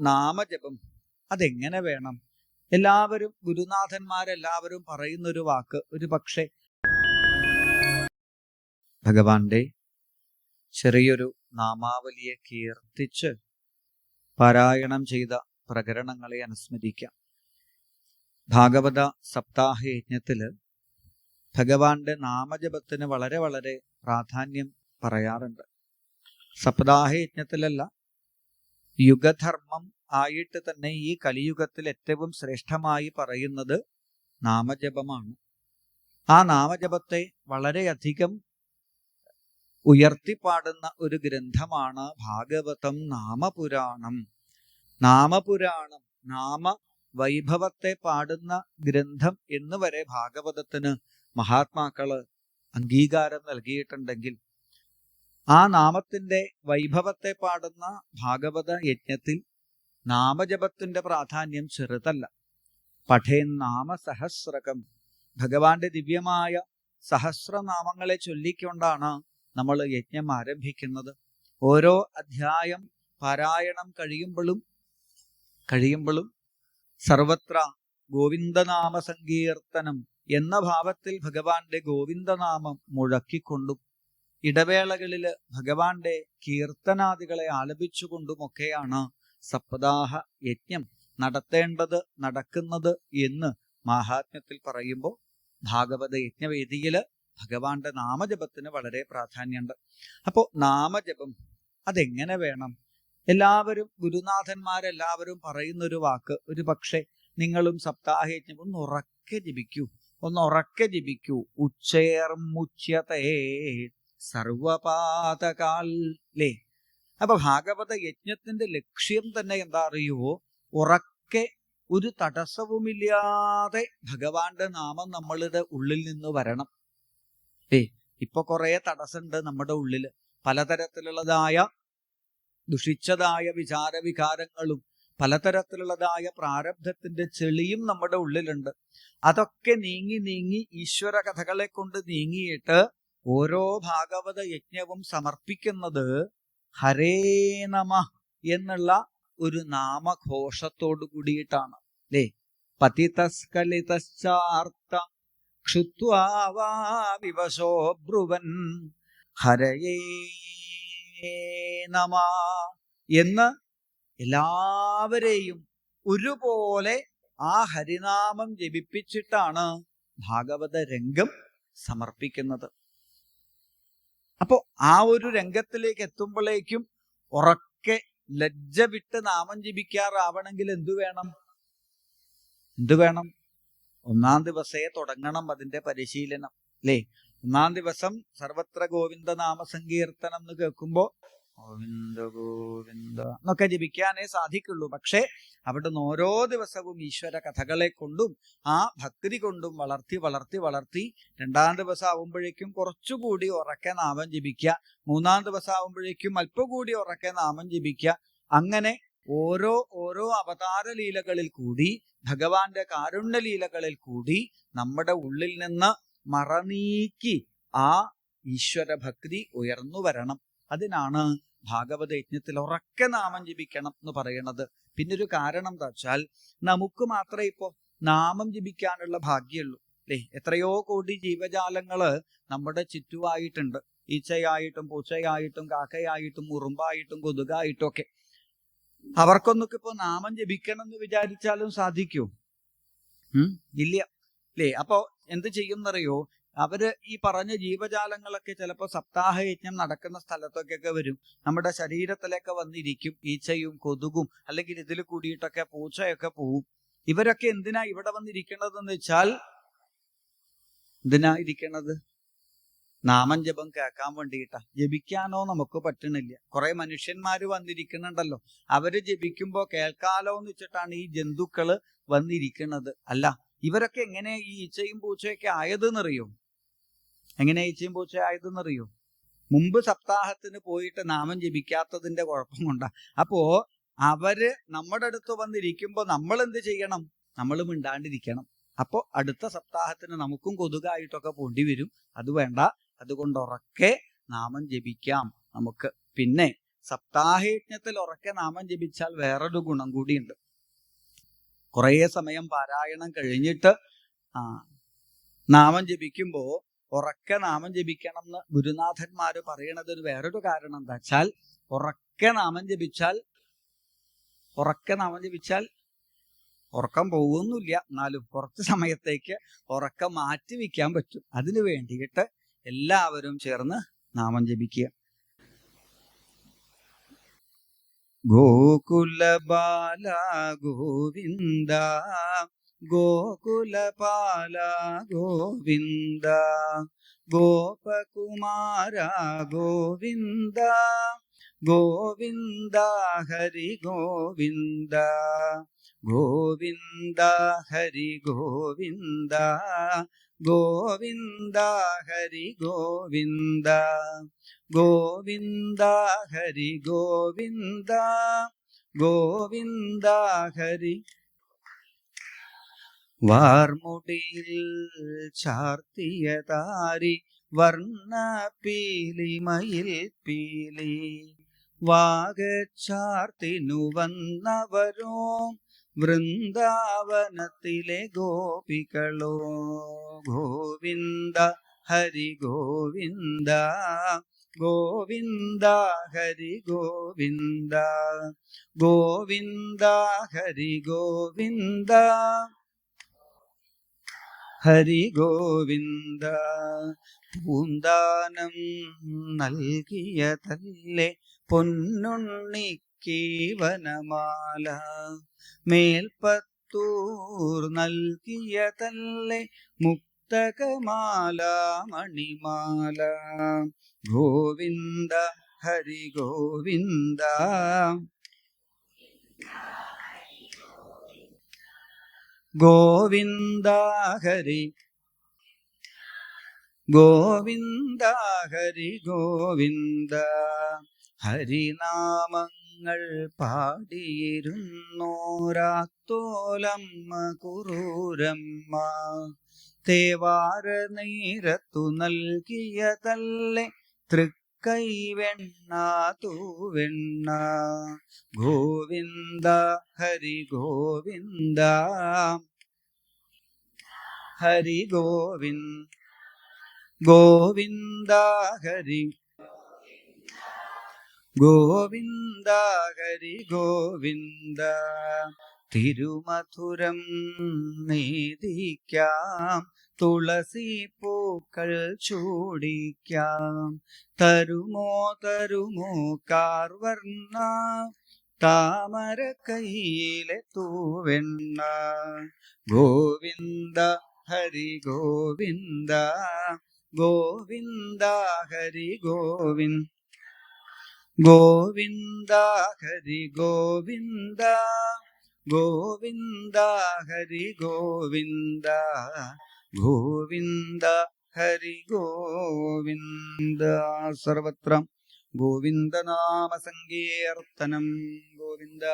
നാമജപം. അതെങ്ങനെ വേണം? എല്ലാവരും ഗുരുനാഥന്മാരെല്ലാവരും പറയുന്ന ഒരു വാക്ക് ഒരു പക്ഷേ. ഭഗവാന്റെ ചെറിയൊരു നാമാവലിയെ കീർത്തിച്ച് പാരായണം ചെയ്ത പ്രകരണങ്ങളെ അനുസ്മരിക്കാം. ഭാഗവത സപ്താഹ യജ്ഞത്തിൽ ഭഗവാന്റെ നാമജപത്തിന് വളരെ വളരെ പ്രാധാന്യം പറയാറുണ്ട്. സപ്താഹ യജ്ഞത്തിലല്ല യുഗധർമ്മം ആയിട്ട് തന്നെ ഈ കലിയുഗത്തിൽ ഏറ്റവും ശ്രേഷ്ഠമായി പറയുന്നത് നാമജപമാണ്. ആ നാമജപത്തെ വളരെയധികം ഉയർത്തിപ്പാടുന്ന ഒരു ഗ്രന്ഥമാണ് ഭാഗവതം നാമപുരാണം. നാമപുരാണം നാമ വൈഭവത്തെ പാടുന്ന ഗ്രന്ഥം എന്ന് വരെ ഭാഗവതത്തിന് മഹാത്മാക്കൾ അംഗീകാരം നൽകിയിട്ടുണ്ടെങ്കിൽ ആ നാമത്തിന്റെ വൈഭവത്തെ പാടുന്ന ഭാഗവത യജ്ഞത്തിൽ നാമജപത്തിന്റെ പ്രാധാന്യം ചെറുതല്ല. പഠേ നാമ സഹസ്രകം ഭഗവാന്റെ ദിവ്യമായ സഹസ്രനാമങ്ങളെ ചൊല്ലിക്കൊണ്ടാണ് നമ്മൾ യജ്ഞം ആരംഭിക്കുന്നത്. ഓരോ അധ്യായം പാരായണം കഴിയുമ്പോഴും കഴിയുമ്പോഴും സർവത്ര ഗോവിന്ദനാമ സങ്കീർത്തനം എന്ന ഭാവത്തിൽ ഭഗവാന്റെ ഗോവിന്ദനാമം മുഴക്കിക്കൊണ്ടും ഇടവേളകളിൽ ഭഗവാന്റെ കീർത്തനാദികളെ ആലപിച്ചുകൊണ്ടുമൊക്കെയാണ് സപ്താഹ യജ്ഞം നടത്തേണ്ടത് നടക്കുന്നത് എന്ന് മഹാത്മ്യത്തിൽ പറയുമ്പോൾ ഭാഗവത യജ്ഞവേദിയിൽ ഭഗവാന്റെ നാമജപത്തിന് വളരെ പ്രാധാന്യമുണ്ട്. അപ്പോൾ നാമജപം അതെങ്ങനെ വേണം? എല്ലാവരും ഗുരുനാഥന്മാരെല്ലാവരും പറയുന്ന ഒരു വാക്ക് ഒരു പക്ഷേ നിങ്ങളും സപ്താഹയജ്ഞം ഒന്ന് ഉറക്കെ ജപിക്കൂ ഒന്ന് ഉറക്കെ ജപിക്കൂ. ഉച്ചേർമുച്യതേ സർവപാതകാലേ അപ്പൊ ഭാഗവത യജ്ഞത്തിന്റെ ലക്ഷ്യം തന്നെ എന്താ അറിയുവോ? ഉറക്കെ ഒരു തടസ്സവുമില്ലാതെ ഭഗവാന്റെ നാമം നമ്മളുടെ ഉള്ളിൽ നിന്ന് വരണം. ഏ ഇപ്പൊ കുറെ തടസ്സമുണ്ട് നമ്മുടെ ഉള്ളിൽ. പലതരത്തിലുള്ളതായ ദുഷിച്ചതായ വിചാര വികാരങ്ങളും പലതരത്തിലുള്ളതായ പ്രാരബ്ധത്തിന്റെ ചെളിയും നമ്മുടെ ഉള്ളിലുണ്ട്. അതൊക്കെ നീങ്ങി നീങ്ങി ഈശ്വര കഥകളെ കൊണ്ട് നീങ്ങിയിട്ട് ഓരോ ഭാഗവത യജ്ഞവും സമർപ്പിക്കുന്നത് ഹരേ നമ എന്നുള്ള ഒരു നാമഘോഷത്തോടു കൂടിയിട്ടാണ്. അല്ലേ പതിതസ്കലിതശ്ചാർത്ത ക്ഷുത്വാവിവശോ ബ്രുവൻ ഹരയേ നമ എന്ന് എല്ലാവരെയും ഒരുപോലെ ആ ഹരിനാമം ജപിപ്പിച്ചിട്ടാണ് ഭാഗവത രംഗം സമർപ്പിക്കുന്നത്. അപ്പോ ആ ഒരു രംഗത്തിലേക്ക് എത്തുമ്പോഴേക്കും ഉറക്കെ ലജ്ജ വിട്ട് നാമം ജപിക്കാറാവണമെങ്കിൽ എന്തു വേണം? എന്തു വേണം? ഒന്നാം ദിവസേ തുടങ്ങണം അതിന്റെ പരിശീലനം അല്ലേ? ഒന്നാം ദിവസം സർവത്ര ഗോവിന്ദ നാമ എന്ന് കേൾക്കുമ്പോ ഗോവിന്ദ ഗോവിന്ദ. എന്നൊക്കെ ജപിക്കാനേ സാധിക്കുള്ളൂ. പക്ഷേ അവിടുന്ന് ഓരോ ദിവസവും ഈശ്വര കഥകളെ കൊണ്ടും ആ ഭക്തി കൊണ്ടും വളർത്തി വളർത്തി വളർത്തി രണ്ടാം ദിവസം ആവുമ്പോഴേക്കും കുറച്ചുകൂടി ഉറക്കെ നാമം ജപിക്കുക. മൂന്നാം ദിവസം ആവുമ്പോഴേക്കും അല്പം കൂടി ഉറക്കെ നാമം ജപിക്കുക. അങ്ങനെ ഓരോ ഓരോ അവതാര ലീലകളിൽ കൂടി ഭഗവാന്റെ കാരുണ്യ ലീലകളിൽ കൂടി നമ്മുടെ ഉള്ളിൽ നിന്ന് മറനീക്കി ആ ഈശ്വര ഭക്തി ഉയർന്നു വരണം. അതിനാണ് ഭാഗവത യജ്ഞത്തിൽ ഉറക്കെ നാമം ജപിക്കണം എന്ന് പറയുന്നത് പിന്നെ ഒരു കാരണം എന്താ വെച്ചാൽ നമുക്ക് മാത്രമേ ഇപ്പോ നാമം ജപിക്കാനുള്ള ഭാഗ്യമുള്ളൂ. അല്ലേ എത്രയോ കോടി ജീവജാലങ്ങൾ നമ്മുടെ ചുറ്റുമായിട്ടുണ്ട്. ഈച്ചയായിട്ടും പൂച്ചയായിട്ടും കാക്കയായിട്ടും ഉറുമ്പായിട്ടും കൊതുകായിട്ടും ഒക്കെ. അവർക്കൊന്നൊക്കെ ഇപ്പൊ നാമം ജപിക്കണം എന്ന് വിചാരിച്ചാലും സാധിക്കൂ? ഇല്ല. അല്ലേ അപ്പോ എന്ത് ചെയ്യുന്നറിയോ? അവർ ഈ പറഞ്ഞ ജീവജാലങ്ങളൊക്കെ ചിലപ്പോൾ സപ്താഹ യജ്ഞം നടക്കുന്ന സ്ഥലത്തൊക്കെയൊക്കെ വരും. നമ്മുടെ ശരീരത്തിലൊക്കെ വന്നിരിക്കും ഈച്ചയും കൊതുകും അല്ലെങ്കിൽ ഇതിൽ കൂടിയിട്ടൊക്കെ പൂച്ചയൊക്കെ പോവും. ഇവരൊക്കെ എന്തിനാ ഇവിടെ വന്നിരിക്കണതെന്ന് വെച്ചാൽ എന്തിനാ ഇരിക്കണത്? നാമം ജപം കേൾക്കാൻ വേണ്ടിയിട്ടാ. ജപിക്കാനോ നമുക്ക് പറ്റണില്ല. കുറെ മനുഷ്യന്മാര് വന്നിരിക്കുന്നുണ്ടല്ലോ. അവർ ജപിക്കുമ്പോ കേൾക്കാലോ എന്ന് വെച്ചിട്ടാണ് ഈ ജന്തുക്കൾ വന്നിരിക്കുന്നത് അല്ല ഇവരൊക്കെ എങ്ങനെ ഈ ഈച്ചയും പൂച്ചയൊക്കെ ആയതെന്നറിയോ? എങ്ങനെ ഈച്ചയും പൂച്ച ആയതെന്നറിയോ? മുമ്പ് സപ്താഹത്തിന് പോയിട്ട് നാമം ജപിക്കാത്തതിന്റെ കുഴപ്പം കൊണ്ടാ അപ്പോ അവർ നമ്മുടെ അടുത്ത് വന്നിരിക്കുമ്പോ നമ്മൾ എന്ത് ചെയ്യണം? നമ്മൾ മിണ്ടാണ്ടിരിക്കണം. അപ്പോ അടുത്ത സപ്താഹത്തിന് നമുക്കും കൊതുകായിട്ടൊക്കെ പോണ്ടി വരും. അത് വേണ്ട. അതുകൊണ്ട് ഉറക്കെ നാമം ജപിക്കാം നമുക്ക്. പിന്നെ സപ്താഹയജ്ഞത്തിൽ ഉറക്കെ നാമം ജപിച്ചാൽ വേറൊരു ഗുണം കൂടിയുണ്ട്. കുറേ സമയം പാരായണം കഴിഞ്ഞിട്ട് ആ നാമം ജപിക്കുമ്പോ ഉറക്കെ നാമം ജപിക്കണം എന്ന് ഗുരുനാഥന്മാര് പറയണത് ഒരു വേറൊരു കാരണം എന്താ വെച്ചാൽ ഉറക്കെ നാമം ജപിച്ചാൽ ഉറക്കെ നാമം ജപിച്ചാൽ ഉറക്കം പോകുന്നില്ല. എന്നാലും കുറച്ച് സമയത്തേക്ക് ഉറക്കം മാറ്റി വയ്ക്കാൻ പറ്റും. അതിനു വേണ്ടിയിട്ട് എല്ലാവരും ചേർന്ന് നാമം ജപിക്കുക. ഗോകുലബാല ഗോവിന്ദ ഗോകുലപാല ഗോവിന്ദ ഗോപകുമാര ഗോവിന്ദ ഗോവിന്ദ ഹരി ഗോവിന്ദ ഗോവിന്ദ ഹരി ഗോവിന്ദ ഗോവിന്ദ ഹരി ഗോവിന്ദ ഗോവിന്ദ ഹരി ഗോവിന്ദ ഗോവിന്ദ ഹരി വാർമുടിയിൽ ചാർത്തിയ താരി വർണ പീലി മയിൽ പീലി വാഗച്ചാർത്തിനു വന്നവരോ വൃന്ദാവനത്തിലെ ഗോപികളോ. ഗോവിന്ദ ഹരി ഗോവിന്ദ ഗോവിന്ദ ഹരി ഗോവിന്ദ. ഗോവിന്ദ ഹരി ഗോവിന്ദ ഹരി ഗോവിന്ദ പൂന്താനം നൽകിയതല്ലേ പൊന്നുണ്ണിക്കീവനമാല മേൽപ്പത്തൂർ നൽകിയതല്ലേ മുക്തകമാല മണിമാല. ഗോവിന്ദ ഹരി ഗോവിന്ദ ഗോവിന്ദ ഹരി. ഗോവിന്ദ ഹരി ഗോവിന്ദ ഹരിനാമങ്ങൾ പാടിയിരുന്നോരാത്തോലമ്മ കുറൂരമ്മ. തേവാര നീരത്തു നൽകിയതല്ലേ തൃക്കൈവെണ്ണ തൂവെണ്ണ ഗോവിന്ദ ഹരി ഗോവിന്ദ. ഹരി ഗോവിന്ദ ഗോവിന്ദ ഹരി ഗോവിന്ദ ഹരി ഗോവിന്ദ. തിരുമധുരം നീതിക്കാം തുളസി പൂക്കൾ ചൂടിക്കാം. തരുമോ തരുമോ കാർവർണ താമര കയ്യിലെ തൂവെണ്ണ. ഗോവിന്ദ ഹരി ഗോവിന്ദ ഗോവിന്ദ ഹരി ഗോവിന്ദ. ഗോവിന്ദ ഹരി ഗോവിന്ദ. ഗോവിന്ദ ഹരി ഗോവിന്ദ. ഗോവിന്ദ ഹരി ഗോവിന്ദ. സർവത്ര ഗോവിന്ദനാമ സങ്കീർത്തനം ഗോവിന്ദ.